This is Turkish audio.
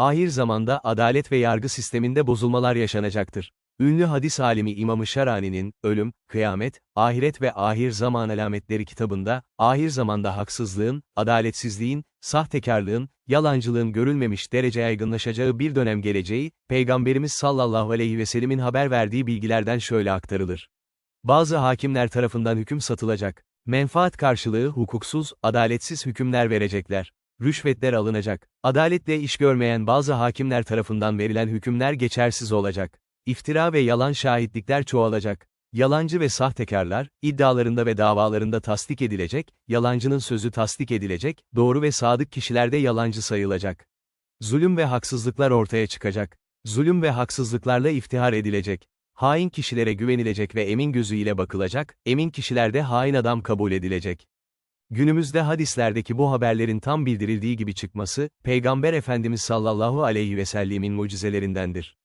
ahir zamanda adalet ve yargı sisteminde bozulmalar yaşanacaktır. Ünlü hadis alimi İmam-ı Şarani'nin, Ölüm, Kıyamet, Ahiret ve Ahir Zaman Alametleri kitabında, ahir zamanda haksızlığın, adaletsizliğin, sahtekarlığın, yalancılığın görülmemiş derece yaygınlaşacağı bir dönem geleceği, Peygamberimiz sallallahu aleyhi ve sellemin haber verdiği bilgilerden şöyle aktarılır. Bazı hakimler tarafından hüküm satılacak. Menfaat karşılığı hukuksuz, adaletsiz hükümler verecekler. Rüşvetler alınacak. Adaletle iş görmeyen bazı hakimler tarafından verilen hükümler geçersiz olacak. İftira ve yalan şahitlikler çoğalacak. Yalancı ve sahtekarlar, iddialarında ve davalarında tasdik edilecek, yalancının sözü tasdik edilecek, doğru ve sadık kişilerde yalancı sayılacak. Zulüm ve haksızlıklar ortaya çıkacak. Zulüm ve haksızlıklarla iftihar edilecek. Hain kişilere güvenilecek ve emin gözüyle bakılacak, emin kişilerde hain adam kabul edilecek. Günümüzde hadislerdeki bu haberlerin tam bildirildiği gibi çıkması, Peygamber Efendimiz sallallahu aleyhi ve sellemin mucizelerindendir.